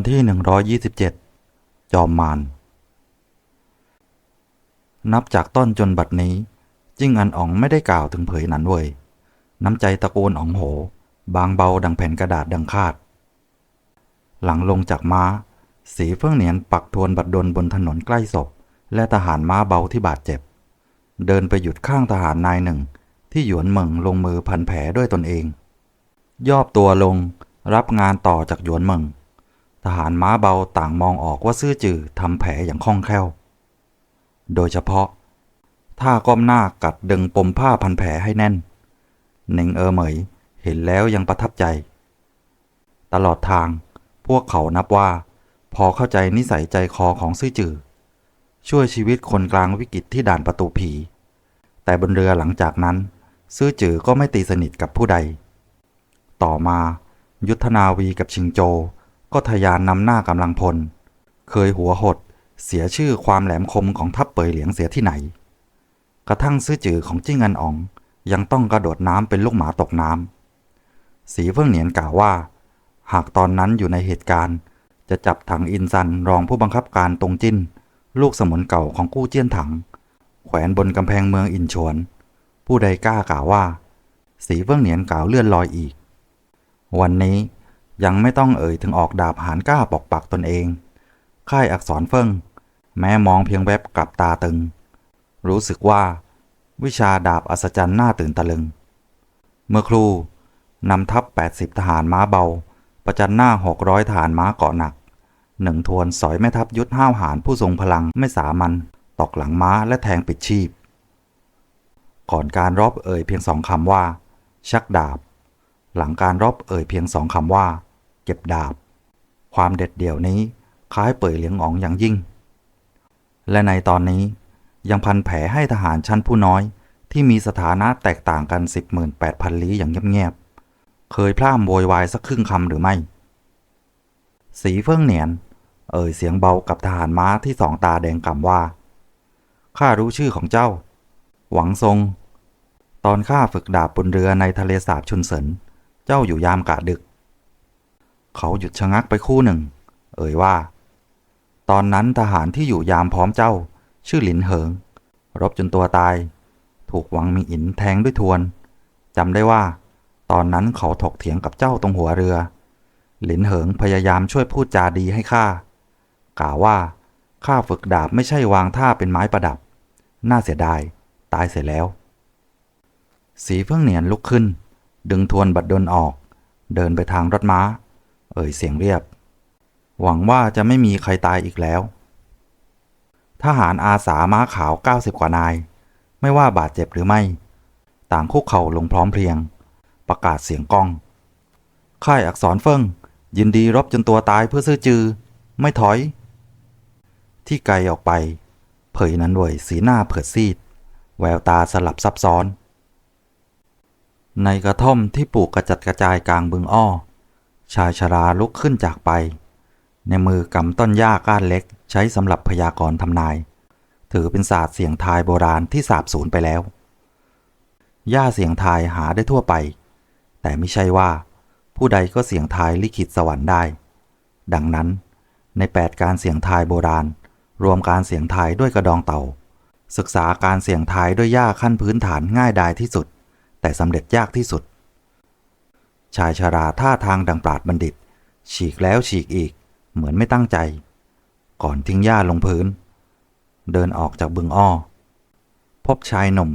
อนที่ 127 จอมมารนับจากต้นจนบัดนี้ จิ้งอันอ๋องไม่ได้กล่าวถึงเผยนั้นเวยน้ำใจตะโกนอ๋องโห บางเบาดังแผ่นกระดาษดังคาด หลังลงจากม้า สีเฟื่องเหนียนปักทวนบัดดลบนถนนใกล้ศพ และทหารม้าเบาที่บาดเจ็บ เดินไปหยุดข้างทหารนายหนึ่ง ที่หยวนเมิงลงมือพันแผลด้วยตนเองย่อตัวลงรับงานต่อจากหยวนเมิง ทหารม้าเบาต่างมองออกว่าซื่อจือทำแผลอย่างคล่องแคล่ว โดยเฉพาะท่าก้มหน้ากัดดึงปมผ้าพันแผลให้แน่นหนิงเออเหมยเห็นแล้วยังประทับใจ ตลอดทางพวกเขานับว่า พอเข้าใจนิสัยใจคอของซื่อจือ ช่วยชีวิตคนกลางวิกฤตที่ด่านประตูผี แต่บนเรือหลังจากนั้น ซื่อจือก็ไม่ตีสนิทกับผู้ใด ต่อมา ยุทธนาวีกับชิงโจ ก็ทะยานนำหน้ากำลังพล เคยหัวหด เสียชื่อความแหลมคมของทัพเปยเหลียงเสียที่ไหน กระทั่งซื่อจือของจิ้งอันอ๋อง ยังต้องกระโดดน้ำเป็นลูกหมาตกน้ำสีเฟื่องเหนียนกล่าวว่า หากตอนนั้นอยู่ในเหตุการณ์ จะจับถังอินซันรองผู้บังคับการตรงจิ้น ลูกสมุนเก่าของกู้เจี้ยนถัง แขวนบนกำแพงเมืองอินชวน ผู้ใดกล้ากล่าวว่า สีเฟื่องเหนียนกล่าวเลื่อนลอยอีก วันนี้ ยังไม่ต้องเอ่ยถึงออกดาบหานกล้าปอกปักตนเอง ค่ายอักษรเฟิ่ง แม้มองเพียงแวบกลับตาตึง รู้สึกว่า วิชาดาบอัศจรรย์น่าตื่นตะลึง เมื่อครูนำทัพ 80 ทหารม้าเบา ประจันหน้า 600 ทหารม้าเกาะหนัก หนึ่งทวนสอยแม่ทัพยุทธห้าวหารผู้ทรงพลังไม่สามัญตอกหลังม้าและแทงปิดชีพ ก่อนการรบเอ่ยเพียงสองคำว่า ชักดาบ หลังการรบเอ่ยเพียงสองคำว่า ก็บดาบ ความเด็ดเดี่ยวนี้คล้ายเป่ยเหลียงอ๋องอย่างยิ่ง และในตอนนี้ยังพันแผลให้ทหารชั้นผู้น้อยที่มีสถานะแตกต่างกัน 18,000ลี้อย่างเงียบๆ เคยพร่ำโวยวายสักครึ่งคำหรือไม่ สีเฟื่องเหนียน เอ่ยเสียงเบากับทหารม้าที่สองตาแดงก่ำว่า ข้ารู้ชื่อของเจ้า หวังทรง ตอนข้าฝึกดาบบนเรือในทะเลสาบชุนเสินเจ้าอยู่ยามกะดึก เขาหยุดชะงักไปคู่หนึ่ง เอ่ยว่า ตอนนั้นทหารที่อยู่ยามพร้อมเจ้า ชื่อหลินเหิง รบจนตัวตาย ถูกหวังมีอินแทงด้วยทวนจำได้ว่า ตอนนั้นเขาถกเถียงกับเจ้าตรงหัวเรือ หลินเหิงพยายามช่วยพูดจาดีให้ข้ากล่าวว่าข้าฝึกดาบไม่ใช่วางท่าเป็นไม้ประดับ น่าเสียดาย ตายเสียแล้ว สีเฟื่องเหนียนลุกขึ้น ดึงทวนบัดดลออก เดินไปทางรถม้า เอ่ยเสียงเรียบ หวังว่าจะไม่มีใครตายอีกแล้ว ทหารอาสาม้าขาว 90 กว่านาย ไม่ว่าบาดเจ็บหรือไม่ ต่างคุกเข่าลงพร้อมเพรียง ประกาศเสียงก้อง ค่ายอักษรเฟิงยินดีรบจนตัวตายเพื่อซื้อจือ ไม่ถอย ที่ไกลออกไป เผยนั้นเวยสีหน้าเผือดซีด แววตาสลับซับซ้อน ในกระท่อมที่ปลูกกระจัดกระจายกลางบึงอ้อ ชายชราลุกขึ้นจากไป ในมือกำต้นหญ้าก้านเล็ก ใช้สำหรับพยากรณ์ทำนาย ถือเป็นศาสตร์เสียงทายโบราณที่สาบสูญไปแล้วหญ้าเสียงทายหาได้ทั่วไป แต่ไม่ใช่ว่า ผู้ใดก็เสียงทายลิขิตสวรรค์ได้ ดังนั้น ใน 8 การเสียงทายโบราณ รวมการเสียงทายด้วยกระดองเต่า ศึกษาการเสียงทายด้วยหญ้าขั้นพื้นฐานง่ายดายที่สุด แต่สำเร็จยากที่สุด ชายชาราท่าทางดังปราดบัณฑิต ฉีกแล้วฉีกอีก เหมือนไม่ตั้งใจ ก่อนทิ้งหญ้าลงพื้น เดินออกจากบึงอ้อ พบชายหนุ่ม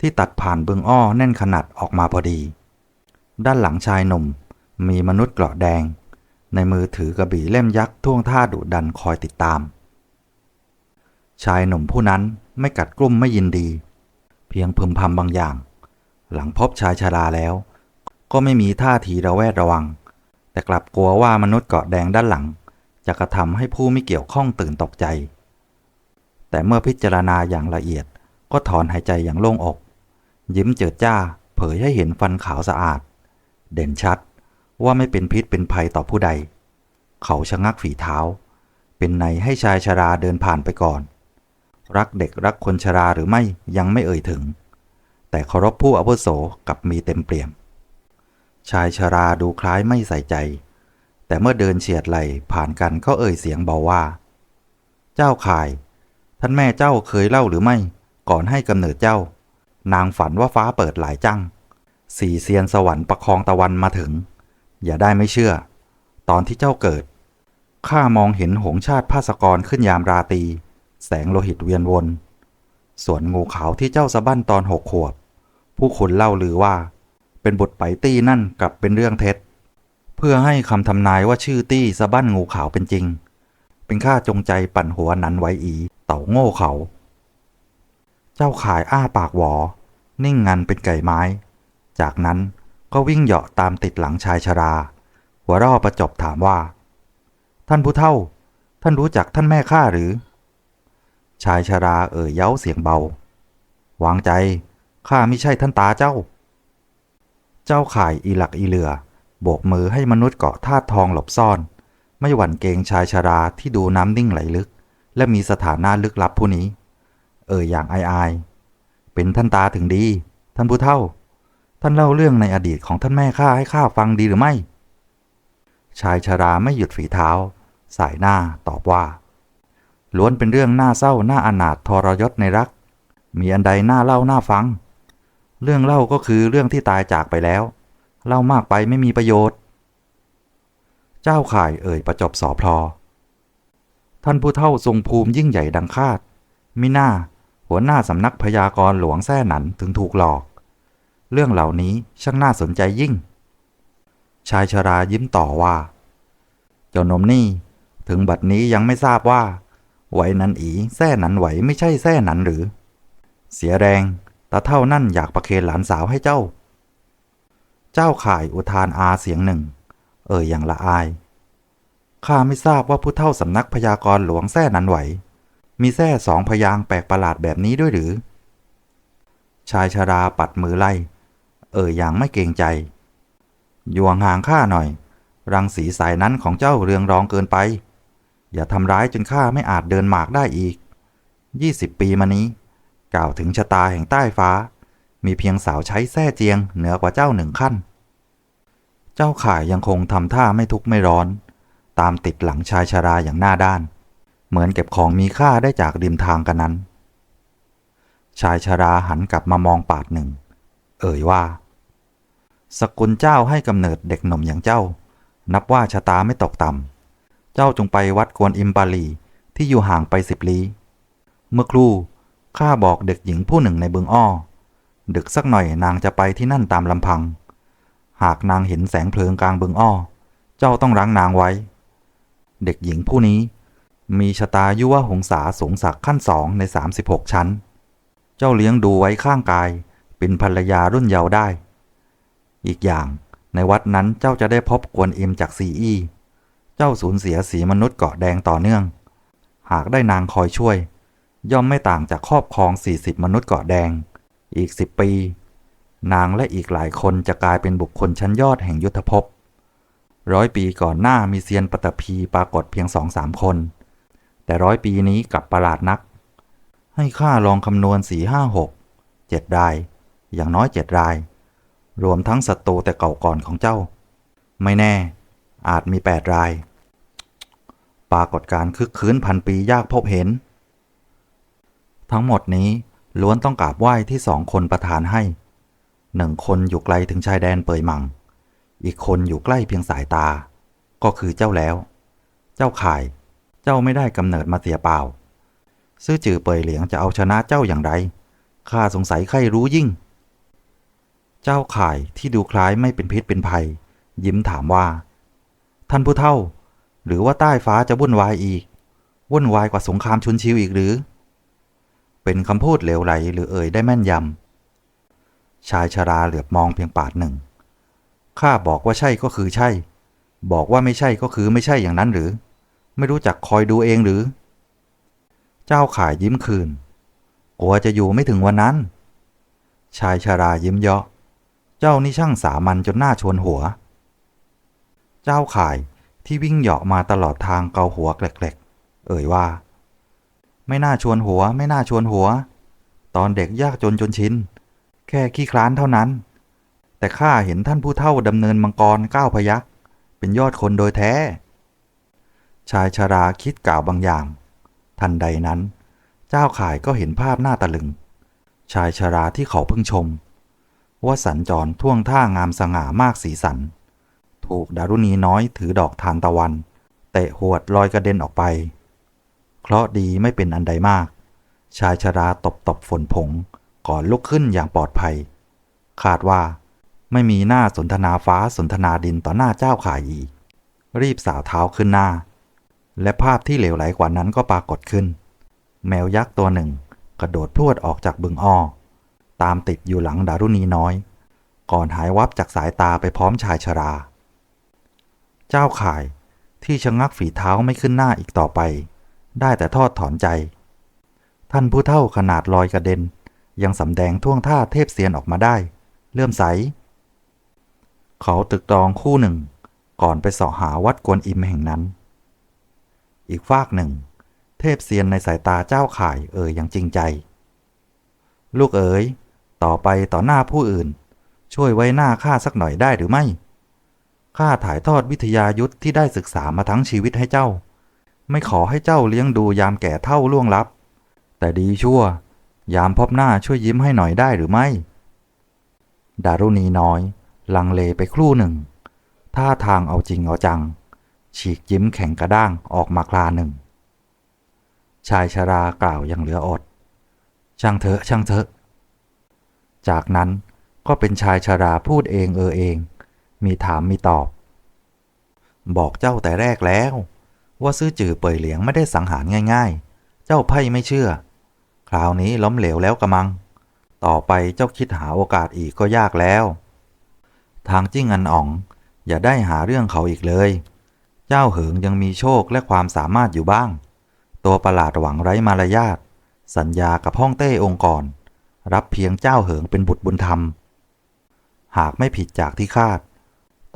ที่ตัดผ่านบึงอ้อแน่นขนาดออกมาพอดี ด้านหลังชายหนุ่มมีมนุษย์เกราะแดง ในมือถือกระบี่เล่มยักษ์ท่วงท่าดุดันคอยติดตาม ชายหนุ่มผู้นั้นไม่กัดกลุ้มไม่ยินดี เพียงพึมพำบางอย่าง หลังพบชายชาราแล้ว ก็ไม่มีท่าทีระแวดระวัง แต่กลับกลัวว่ามนุษย์เกาะแดงด้านหลัง จะกระทำให้ผู้ไม่เกี่ยวข้องตื่นตกใจ แต่เมื่อพิจารณาอย่างละเอียดก็ถอนหายใจอย่างโล่งอก ยิ้มเจิดจ้า เผยให้เห็นฟันขาวสะอาด เด่นชัดว่าไม่เป็นพิษเป็นภัยต่อผู้ใด เขาชะงักฝีเท้า เป็นในให้ชายชราเดินผ่านไปก่อน รักเด็กรักคนชราหรือไม่ยังไม่เอ่ยถึง แต่เคารพผู้อาวุโสกับมีเต็มเปี่ยม ชายชราดูคล้ายไม่ใส่ใจ แต่เมื่อเดินเฉียดไหลผ่านกันก็เอ่ยเสียงเบาว่า เจ้าข่าย ท่านแม่เจ้าเคยเล่าหรือไม่ ก่อนให้กำเนิดเจ้า นางฝันว่าฟ้าเปิดหลายจังสี่เซียนสวรรค์ประคองตะวันมาถึง อย่าได้ไม่เชื่อ ตอนที่เจ้าเกิดข้ามองเห็นหงชาติภาสกรขึ้นยามราตี แสงโลหิตเวียนวน ส่วนงูขาวที่เจ้าสะบั้นตอนหกขวบ ผู้คนเล่าลือว่า เป็นบทไปตี้นั่นกลับเป็นเรื่องเท็จ เพื่อให้คำทำนายว่าชื่อตี้สะบั้นงูขาวเป็นจริง เป็นข้าจงใจปั่นหัวหนันไว้อีเต่าโง่เขา เจ้าขายอ้าปากหวอ นิ่งงันเป็นไก่ไม้ จากนั้นก็วิ่งเหาะตามติดหลังชายชรา หัวร่อประจบถามว่า ท่านผู้เฒ่า ท่านรู้จักท่านแม่ข้าหรือ ชายชราเอ่ยเย้าเสียงเบา วางใจข้าไม่ใช่ท่านตาเจ้า เจ้าข่ายอีหลักอีเหลือ โบกมือให้มนุษย์เกาะธาตุทองหลบซ่อน ไม่หวั่นเกรงชายชราที่ดูน้ำนิ่งไหลลึก และมีสถานะลึกลับผู้นี้ เอ่ยอย่างอายอาย เป็นท่านตาถึงดี ท่านผู้เฒ่า ท่านเล่าเรื่องในอดีตของท่านแม่ข้าให้ข้าฟังดีหรือไม่ ชายชราไม่หยุดฝีเท้า สายหน้าตอบว่า ล้วนเป็นเรื่องน่าเศร้าน่าอนาถทรยศในรัก มีอันใดน่าเล่าน่าฟัง เรื่องเล่าก็คือเรื่องที่ตายจากไปแล้ว เล่ามากไปไม่มีประโยชน์ เจ้าข่ายเอ่ยประจบสอพลอท่านผู้เฒ่าทรงภูมิยิ่งใหญ่ดังคาด มิน่า หัวหน้าสำนักพยากรหลวงแท่หนันถึงถูกหลอก เรื่องเหล่านี้ช่างน่าสนใจยิ่ง ชายชรายิ้มต่อว่า เจ้านมนี่ ถึงบัดนี้ยังไม่ทราบว่า ไหวนันอีแท่หนันไหวไม่ใช่แท่หนันหรือ เสียแรง ตาเท่านั่นอยากประเคนหลานสาวให้เจ้า เจ้าข่ายอุทานอาเสียงหนึ่ง เอ่ยอย่างละอาย ข้าไม่ทราบว่าผู้เท่าสำนักพยากรหลวงแท่นั้นไหว มีแท่สองพยางแปลกประหลาดแบบนี้ด้วยหรือ ชายชราปัดมือไล่ เอ่ยอย่างไม่เกรงใจ อยู่ห่างข้าหน่อย รังสีสายนั้นของเจ้าเรืองรองเกินไป อย่าทำร้ายจนข้าไม่อาจเดินหมากได้อีกยี่สิบปีมานี้ กล่าวถึงชะตาแห่งใต้ฟ้า มีเพียงสาวใช้แท่เจียงเหนือกว่าเจ้าหนึ่งขั้น เจ้าข่ายยังคงทำท่าไม่ทุกข์ไม่ร้อน ตามติดหลังชายชราอย่างหน้าด้าน เหมือนเก็บของมีค่าได้จากริมทางกันนั้น ชายชราหันกลับมามองปาดหนึ่ง เอ่ยว่า สกุลเจ้าให้กำเนิดเด็กหนุ่มอย่างเจ้า นับว่าชะตาไม่ตกต่ำเจ้าจงไปวัดกวนอิมบาลีที่อยู่ห่างไปสิบลี้ เมื่อครู่ ข้าบอกเด็กหญิงผู้หนึ่งในบึงอ้อ ดึกสักหน่อยนางจะไปที่นั่นตามลำพัง หากนางเห็นแสงเพลิงกลางบึงอ้อ เจ้าต้องรั้งนางไว้ เด็กหญิงผู้นี้ มีชะตายุวหงษาสูงศักดิ์ขั้นสองใน 36 ชั้น เจ้าเลี้ยงดูไว้ข้างกาย เป็นภรรยารุ่นเยาว์ได้ อีกอย่างในวัดนั้นเจ้าจะได้พบกวนอิมจากซีอี้ เจ้าสูญเสียสีมนุษย์เกาะแดงต่อเนื่อง หากได้นางคอยช่วย ย่อมไม่ต่างจากครอบครอง 40 มนุษย์เกาะแดง อีก 10 ปี นางและอีกหลายคนจะกลายเป็นบุคคลชั้นยอดแห่งยุทธภพร้อยปีก่อนหน้ามีเซียนปตพีปรากฏเพียงสองสามคน แต่ร้อยปีนี้กลับประหลาดนัก ให้ข้าลองคำนวณสี่ห้าหกเจ็ดราย อย่างน้อยเจ็ดราย รวมทั้งศัตรูแต่เก่าก่อนของเจ้า ไม่แน่ อาจมีแปดราย ปรากฏการคึกคืนพันปียากพบเห็น ทั้งหมดนี้ล้วนต้องกราบไหว้ที่สองคนประทานให้หนึ่งคนอยู่ไกลถึงชายแดนเปยมัง อีกคนอยู่ใกล้เพียงสายตา ก็คือเจ้าแล้ว เจ้าข่าย เจ้าไม่ได้กำเนิดมาเสียเปล่า ซื่อจือเปยเหลียงจะเอาชนะเจ้าอย่างไรข้าสงสัยใครรู้ยิ่ง เจ้าข่ายที่ดูคล้ายไม่เป็นพิษเป็นภัย ยิ้มถามว่า ท่านผู้เฒ่า หรือว่าใต้ฟ้าจะวุ่นวายอีก วุ่นวายกว่าสงครามชุนชิวอีกหรือ เป็นคำพูดเหลวไหลหรือเอ่ยได้แม่นยำ ชายชราเหลือบมองเพียงปาดหนึ่ง ข้าบอกว่าใช่ก็คือใช่ บอกว่าไม่ใช่ก็คือไม่ใช่อย่างนั้นหรือ ไม่รู้จักคอยดูเองหรือ เจ้าข่ายยิ้มคืน กลัวจะอยู่ไม่ถึงวันนั้น ชายชรายิ้มเยาะ เจ้านี่ช่างสามัญจนหน้าชวนหัว เจ้าข่ายที่วิ่งเหาะมาตลอดทางเกาหัวแกลกๆ เอ่ยว่า ไม่น่าชวนหัว ไม่น่าชวนหัว ตอนเด็กยากจนจนชิน แค่ขี้คลานเท่านั้น แต่ข้าเห็นท่านผู้เฒ่าดำเนินมังกรก้าวพยัก เป็นยอดคนโดยแท้ ชายชาราคิดกล่าวบางอย่าง ทันใดนั้น เจ้าข่ายก็เห็นภาพหน้าตะลึง ชายชาราที่เขาเพิ่งชม ว่าสัญจรท่วงท่างามสง่ามากสีสัน ถูกดารุณีน้อยถือดอกทานตะวันเตะหวดลอยกระเด็นออกไป เคราะดีไม่เป็นอันใดมาก ชายชราตบตบฝนผงก่อนลุกขึ้นอย่างปลอดภัย คาดว่า ไม่มีหน้าสนทนาฟ้าสนทนาดินต่อหน้าเจ้าขายอีรีบสาวเท้าขึ้นหน้า และภาพที่เหลวไหลกว่านั้นก็ปรากฏขึ้น แมวยักษ์ตัวหนึ่งกระโดดพรวดออกจากบึงอ้อ ตามติดอยู่หลังดารุณีน้อย ก่อนหายวับจากสายตาไปพร้อมชายชรา เจ้าข่ายที่ชะงักฝีเท้าไม่ขึ้นหน้าอีกต่อไป ได้แต่ทอดถอนใจ ท่านผู้เท่าขนาดลอยกระเด็น ยังสำแดงท่วงท่าเทพเซียนออกมาได้ เลื่อมใส เขาตึกตรองคู่หนึ่ง ก่อนไปสาะหาวัดกวนอิมแห่งนั้น อีกฟากหนึ่ง เทพเซียนในสายตาเจ้าข่ายเอ่ยอย่างจริงใจ ลูกเอ๋ยต่อไปต่อหน้าผู้อื่น ช่วยไว้หน้าข้าสักหน่อยได้หรือไม่ข้าถ่ายทอดวิทยายุทธที่ได้ศึกษามาทั้งชีวิตให้เจ้า ไม่ขอให้เจ้าเลี้ยงดูยามแก่เท่าล่วงลับ แต่ดีชั่ว ยามพบหน้าช่วยยิ้มให้หน่อยได้หรือไม่ ดารุณีน้อย ลังเลไปครู่หนึ่ง ท่าทางเอาจริงเอาจัง ฉีกยิ้มแข็งกระด้างออกมาคลาหนึ่ง ชายชรากล่าวอย่างเหลืออด ช่างเถอะช่างเถอะ จากนั้นก็เป็นชายชราพูดเองเออเอง มีถามมีตอบ บอกเจ้าแต่แรกแล้ว ว่าซื้อจือเป่ยเหลียงไม่ได้สังหารง่ายๆ เจ้าไพ่ไม่เชื่อ คราวนี้ล้มเหลวแล้วกระมัง ต่อไปเจ้าคิดหาโอกาสอีกก็ยากแล้ว ทางจิ้งอันอ๋อง อย่าได้หาเรื่องเขาอีกเลย เจ้าเหิงยังมีโชคและความสามารถอยู่บ้าง ตัวประหลาดหวังไร้มารยาทสัญญากับห้องเต้องค์กรรับเพียงเจ้าเหิงเป็นบุตรบุญธรรม หากไม่ผิดจากที่คาด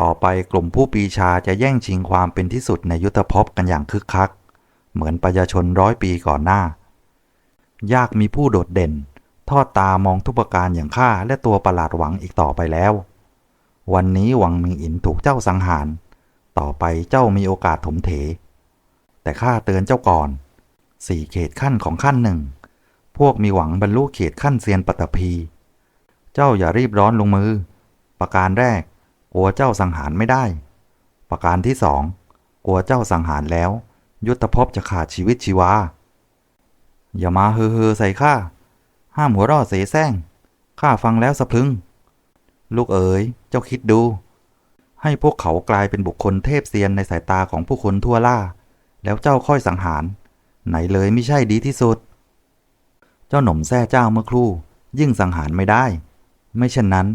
ต่อไปกลุ่มผู้ปีชาจะแย่งชิงความเป็นที่สุดในยุทธภพกันอย่างคึกคัก เหมือนประชาชนร้อยปีก่อนหน้า ยากมีผู้โดดเด่น ทอดตามองทุกประการอย่างข้าและตัวประหลาดหวังอีกต่อไปแล้ว วันนี้หวังมิงอินถูกเจ้าสังหาร ต่อไปเจ้ามีโอกาสถมเถ แต่ข้าเตือนเจ้าก่อนสี่เขตขั้นของขั้นหนึ่ง พวกมีหวังบรรลุเขตขั้นเซียนปัตตภี เจ้าอย่ารีบร้อนลงมือ ประการแรก กลัวเจ้าสังหารไม่ได้ ประการที่สองกลัวเจ้าสังหารแล้ว ยุทธภพจะขาดชีวิตชีวา อย่ามาเฮอเฮอใส่ข้า ห้ามหัวเราะเสแสร้ง ข้าฟังแล้วสะพึง ลูกเอ๋ย เจ้าคิดดู ให้พวกเขากลายเป็นบุคคลเทพเซียนในสายตาของผู้คนทั่วล่า แล้วเจ้าค่อยสังหาร ไหนเลยไม่ใช่ดีที่สุด เจ้าหนุ่มแท้เจ้าเมื่อครู่ ยิ่งสังหารไม่ได้ ไม่เช่นนั้น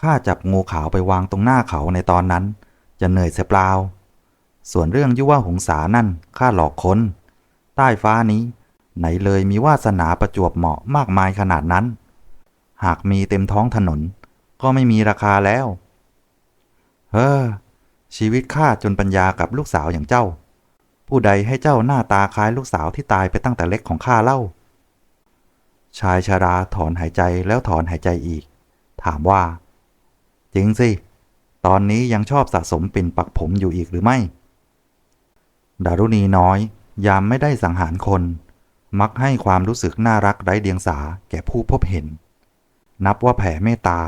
ข้าจับงูขาวไปวางตรงหน้าเขาในตอนนั้น จะเหนื่อยเสียเปล่า ส่วนเรื่องยุว่าหงสานั่นข้าหลอกคนใต้ฟ้านี้ ไหนเลยมีวาสนาประจวบเหมาะมากมายขนาดนั้น หากมีเต็มท้องถนน ก็ไม่มีราคาแล้ว เฮ้อชีวิตข้าจนปัญญากับลูกสาวอย่างเจ้า ผู้ใดให้เจ้าหน้าตาคล้ายลูกสาวที่ตายไปตั้งแต่เล็กของข้าเล่า ชายชาราถอนหายใจแล้วถอนหายใจอีก ถามว่า จริงสิ ตอนนี้ยังชอบสะสมปิ่นปักผมอยู่อีกหรือไม่ ดารุณีน้อย ยามไม่ได้สังหารคน มักให้ความรู้สึกน่ารักไร้เดียงสาแก่ผู้พบเห็น นับว่าแผ่เมตตา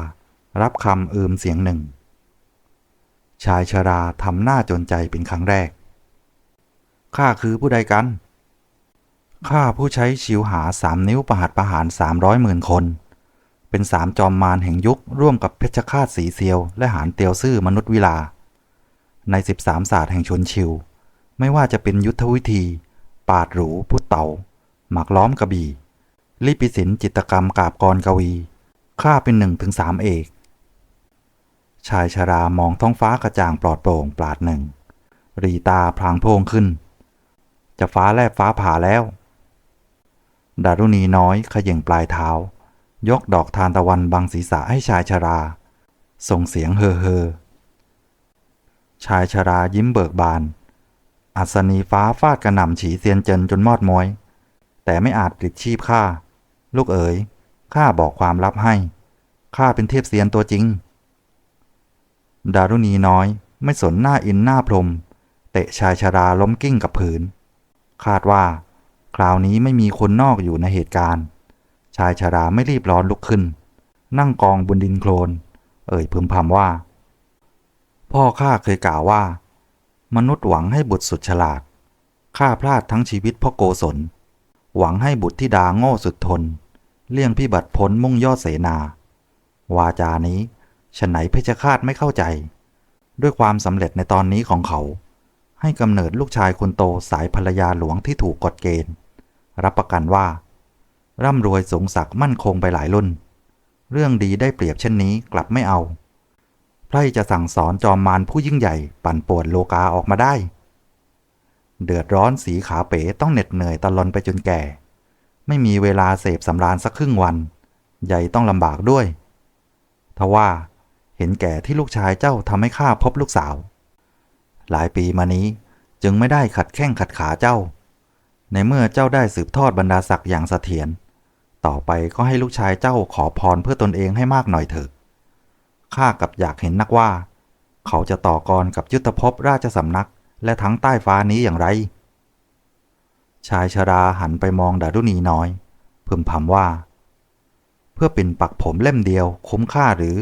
รับคำเอืมเสียงหนึ่ง ชายชราทำหน้าจนใจเป็นครั้งแรก ข้าคือผู้ใดกัน ข้าผู้ใช้ชิวหาสามนิ้วประหัตประหารสามร้อยหมื่นคน เป็นสามจอมมารแห่งยุคร่วมกับเพชฌฆาตสีเซียว และหานเตียวซื่อมนุษย์วิลา ในสิบสามศาสตร์แห่งชนชิว ไม่ว่าจะเป็นยุทธวิธี ปาดหรูพุทเตาหมักล้อมกระบี่ลิปิสินจิตกรรมกาบกรกวีข้าเป็นหนึ่งถึงสามเอก ชายชรามองท้องฟ้ากระจ่างปลอดโปร่งปราดหนึ่ง รีตาพลางโพงขึ้น จะฟ้าแลบฟ้าผ่าแล้ว ดารุณีน้อยเขย่งปลายเท้า ยกดอกทานตะวันบังศีรษะให้ชายชรา ส่งเสียงเฮอเฮอชายชรายิ้มเบิกบาน อัศนีฟ้าฟาดกระหน่ำฉีเซียนเจินจนมอดมวย แต่ไม่อาจปลิดชีพข้า ลูกเอ๋ย ข้าบอกความลับให้ ข้าเป็นเทพเซียนตัวจริง ดารุณีน้อยไม่สนหน้าอินหน้าพรม เตะชายชราล้มกิ้งกับผืน คาดว่า คราวนี้ไม่มีคนนอกอยู่ในเหตุการณ์ ชายชราไม่รีบร้อนลุกขึ้น นั่งกองบนดินโคลน เอ่ยพึมพำว่า พ่อข้าเคยกล่าวว่า มนุษย์หวังให้บุตรสุดฉลาดข้าพลาดทั้งชีวิตพ่อโกศล หวังให้บุตรที่ดาโง่สุดทน เลี่ยงพิบัติพ้นมุ่งยอดเสนา วาจานี้ฉนไหนเพชฌฆาตไม่เข้าใจ ด้วยความสำเร็จในตอนนี้ของเขา ให้กำเนิดลูกชายคนโตสายภรรยาหลวงที่ถูกกฎเกณฑ์ รับประกันว่า ร่ำรวยสูงศักดิ์มั่นคงไปหลายรุ่น เรื่องดีได้เปรียบเช่นนี้กลับไม่เอาไพร่จะสั่งสอนจอมมารผู้ยิ่งใหญ่ ปั่นป่วนโลกาออกมาได้ เดือดร้อนสีขาเป๋ต้องเหน็ดเหนื่อยตลอนไปจนแก่ ไม่มีเวลาเสพสำราญสักครึ่งวัน ใหญ่ต้องลำบากด้วยทว่าเห็นแก่ที่ลูกชายเจ้าทำให้ข้าพบลูกสาว หลายปีมานี้จึงไม่ได้ขัดแข้งขัดขาเจ้า ในเมื่อเจ้าได้สืบทอดบรรดาศักดิ์อย่างเสถียร ต่อไปก็ให้ลูกชายเจ้าขอพรเพื่อตนเองให้มากหน่อยเถิดข้ากับอยากเห็นนักว่า เขาจะต่อกรกับยุทธภพราชสำนัก และทั้งใต้ฟ้านี้อย่างไร ชายชราหันไปมองดารุณีน้อยพึมพำว่า เพื่อปิ่นปักผมเล่มเดียวคุ้มค่าหรือ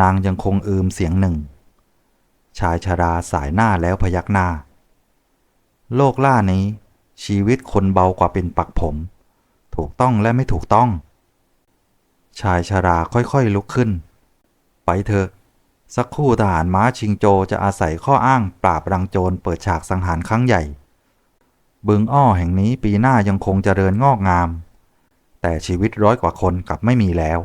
นางยังคงอืมเสียงหนึ่ง ชายชราสายหน้าแล้วพยักหน้า โลกล่านี้ชีวิตคนเบากว่าเป็นปักผม ถูกต้องและไม่ถูกต้อง ชายชราค่อยๆลุกขึ้น ไปเถอะ สักครู่ทหารม้าชิงโจจะอาศัยข้ออ้างปราบรังโจรเปิดฉากสังหารครั้งใหญ่ บึงอ้อแห่งนี้ปีหน้ายังคงเจริญงอกงาม แต่ชีวิตร้อยกว่าคนกลับไม่มีแล้ว